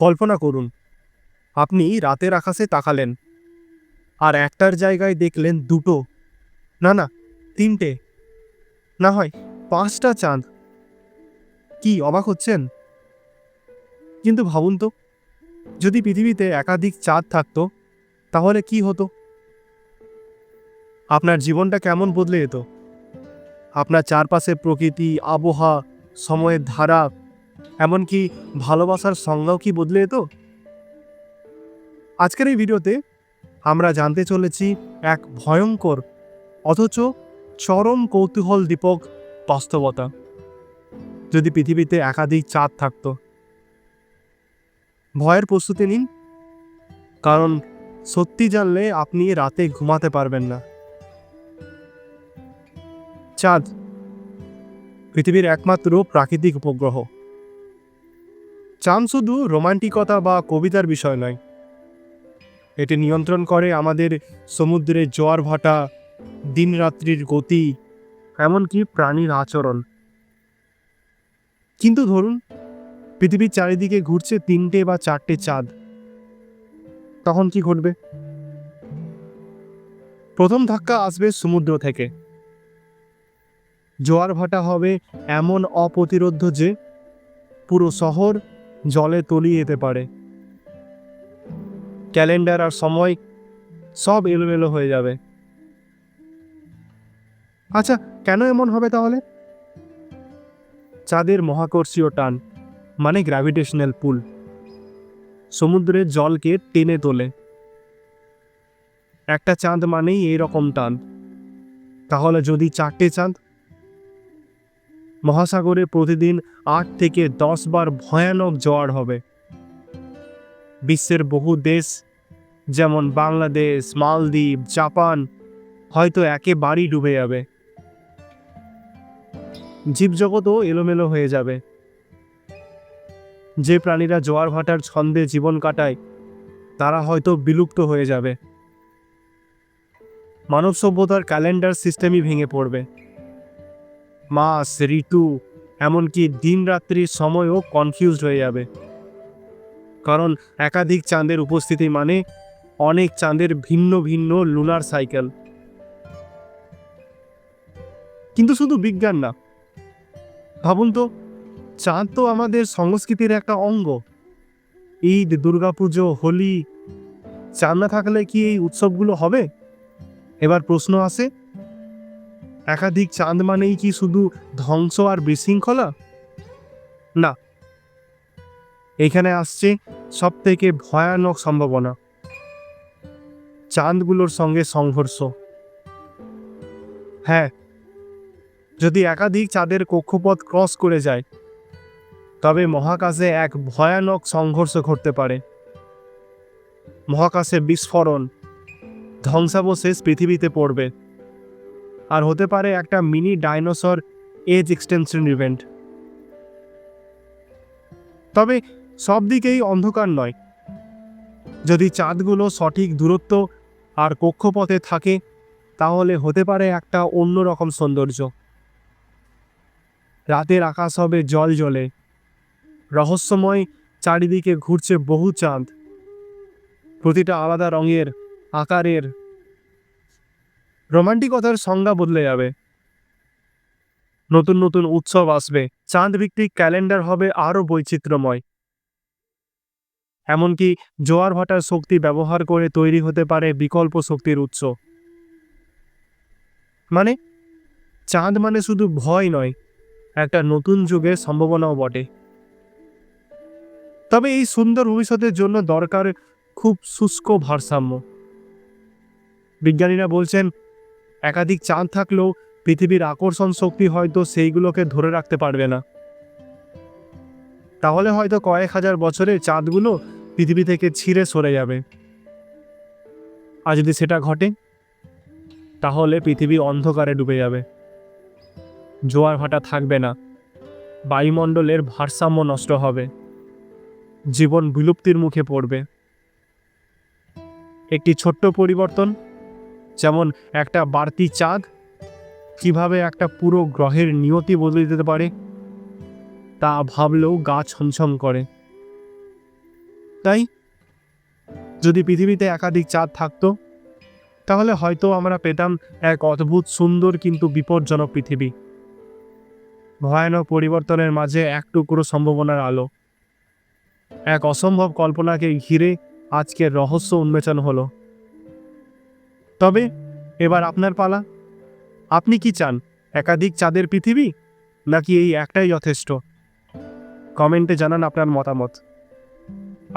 কল্পনা করুন, আপনি রাতের আকাশে তাকালেন আর একটার জায়গায় দেখলেন দুটো, না না, তিনটে, না হয় পাঁচটা চাঁদ। কি অবাক হচ্ছেন? কিন্তু ভাবুন তো, যদি পৃথিবীতে একাধিক চাঁদ থাকতো, তাহলে কি হতো? আপনার জীবনটা কেমন বদলে যেত? আপনার চারপাশে প্রকৃতি, আবহাওয়া, সময়ের ধারা এমনকি ভালোবাসার সংজ্ঞাও কি বদলে যেত আজকের এই ভিডিওতে আমরা জানতে চলেছি এক ভয়ঙ্কর, অথচ চরম কৌতূহল দীপক বাস্তবতা, যদি পৃথিবীতে একাধিক চাঁদ থাকতো। ভয়ের প্রস্তুতি নিন, কারণ সত্যি জানলে আপনি রাতে ঘুমাতে পারবেন না। চাঁদ, পৃথিবীর একমাত্র প্রাকৃতিক উপগ্রহ। চাঁদ শুধু রোমান্টিকতা বা কবিতার বিষয় নয়। এটি নিয়ন্ত্রণ করে আমাদের সমুদ্রের জোয়ার ভাটা, দিনরাত্রির গতি, এমনকি প্রাণীর আচরণ। কিন্তু ধরুন, পৃথিবীর চারিদিকে ঘুরছে তিনটে বা চারটে চাঁদ। তখন কি ঘটবে? প্রথম ধাক্কা আসবে সমুদ্র থেকে। জোয়ার ভাটা হবে এমন অপ্রতিরোধ্য যে, পুরো শহর জলে তলিয়ে যেতে পারে। ক্যালেন্ডার আর সময় সব এলোমেলো হয়ে যাবে। আচ্ছা কেন এমন হবে তাহলে? চাঁদের মহাকর্ষীয় টান মানে গ্র্যাভিটেশনাল পুল সমুদ্রের জলকে টেনে তোলে। একটা চাঁদ মানেই এই রকম টান। তাহলে যদি চারটে চাঁদ মহাসাগরে প্রতিদিন আট থেকে দশ বার ভয়ানক জোয়ার হবে। বিশ্বের বহু দেশ, যেমন বাংলাদেশ, মালদ্বীপ, জাপান, হয়তো একেবারেই ডুবে যাবে। জীবজগতও এলোমেলো হয়ে যাবে। যে প্রাণীরা জোয়ার ভাটার ছন্দে জীবন কাটায়, তারা হয়তো বিলুপ্ত হয়ে যাবে। মানব সভ্যতার ক্যালেন্ডার সিস্টেমই ভেঙে পড়বে। মাস, ঋতু, এমনকি দিন রাত্রির সময়ও কনফিউজড হয়ে যাবে। কারণ একাধিক চাঁদের উপস্থিতি মানে অনেক চাঁদের ভিন্ন ভিন্ন লুনার সাইকেল কিন্তু শুধু বিজ্ঞান না। ভাবুন তো, চাঁদ তো আমাদের সংস্কৃতির একটা অঙ্গ। ঈদ, দুর্গাপুজো, হোলি, চাঁদ না থাকলে কি এই উৎসবগুলো হবে? এবার প্রশ্ন আসে একাধিক চাঁদ মানেই কি শুধু ধ্বংস আর বিশৃঙ্খলা? না। এখানে আসছে সব থেকে ভয়ানক সম্ভাবনা। চাঁদগুলোর সঙ্গে সংঘর্ষ। হ্যাঁ যদি একাধিক চাঁদের কক্ষপথ ক্রস করে যায়, তবে মহাকাশে এক ভয়ানক সংঘর্ষ ঘটতে পারে। মহাকাশে বিস্ফোরণ, ধ্বংসাবশেষ পৃথিবীতে পড়বে। আর হতে পারে একটা mini dinosaur age extension event. তবে সব দিকেই অন্ধকার নয়। যদি চাঁদগুলো সঠিক দূরত্ব আর কক্ষপথে থাকে, তাহলে হতে পারে একটা অন্যরকম সৌন্দর্য। রাতের আকাশ হবে জল জলে। রহস্যময় চারিদিকে ঘুরছে বহু চাঁদ। প্রতিটা আলাদা রঙের, আকারের রোমান্টিকতার সংজ্ঞা বদলে যাবে। নতুন নতুন উৎসব আসবে চাঁদ ভিত্তিক ক্যালেন্ডার হবে আরও বৈচিত্র্যময়। এমনকি জোয়ার ভাটার শক্তি ব্যবহার করে তৈরি হতে পারে বিকল্প শক্তির উৎস। মানে চাঁদ মানে শুধু ভয় নয়, একটা নতুন যুগের সম্ভাবনাও বটে। তবে এই সুন্দর ভবিষ্যতের জন্য দরকার খুব শুষ্ক ভারসাম্য। বিজ্ঞানীরা বলছেন একাধিক চাঁদ থাকলেও পৃথিবীর আকর্ষণ শক্তি হয়তো সেইগুলোকে ধরে রাখতে পারবে না। তাহলে হয়তো কয়েক হাজার বছরে চাঁদগুলো পৃথিবী থেকে ছিঁড়ে সরে যাবে। আর যদি সেটা ঘটে, তাহলে পৃথিবী অন্ধকারে ডুবে যাবে। জোয়ার ভাটা থাকবে না। বায়ুমণ্ডলের ভারসাম্য নষ্ট হবে। জীবন বিলুপ্তির মুখে পড়বে। একটি ছোট্ট পরিবর্তন যেমন একটা বাড়তি চাঁদ, কীভাবে একটা পুরো গ্রহের নিয়তি বদলে দিতে পারে, তা ভাবলেও গা ছমছম করে। তাই, যদি পৃথিবীতে একাধিক চাঁদ থাকতো, তাহলে হয়তো আমরা পেতাম এক অদ্ভুত, সুন্দর কিন্তু বিপজ্জনক পৃথিবী। ভয়ানক পরিবর্তনের মাঝে এক টুকরো সম্ভাবনার আলো। এক অসম্ভব কল্পনাকে ঘিরে আজকের রহস্য উন্মোচন হলো। তবে এবার আপনার পালা। আপনি কি চান, একাধিক চাঁদের পৃথিবী, নাকি এই একটাই যথেষ্ট? কমেন্টে জানান আপনার মতামত।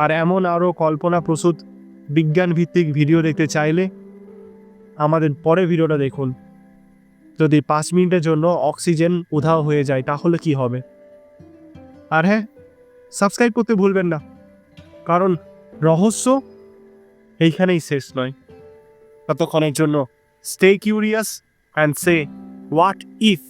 আর এমন আরও কল্পনা প্রসূত বিজ্ঞান ভিত্তিক ভিডিও দেখতে চাইলে আমাদের পরে ভিডিওটা দেখুন। যদি পাঁচ মিনিটের জন্য অক্সিজেন উধাও হয়ে যায়, তাহলে কি হবে? আর হ্যাঁ সাবস্ক্রাইব করতে ভুলবেন না, কারণ রহস্য এইখানেই শেষ নয়। ততক্ষণের জন্য stay curious and say what if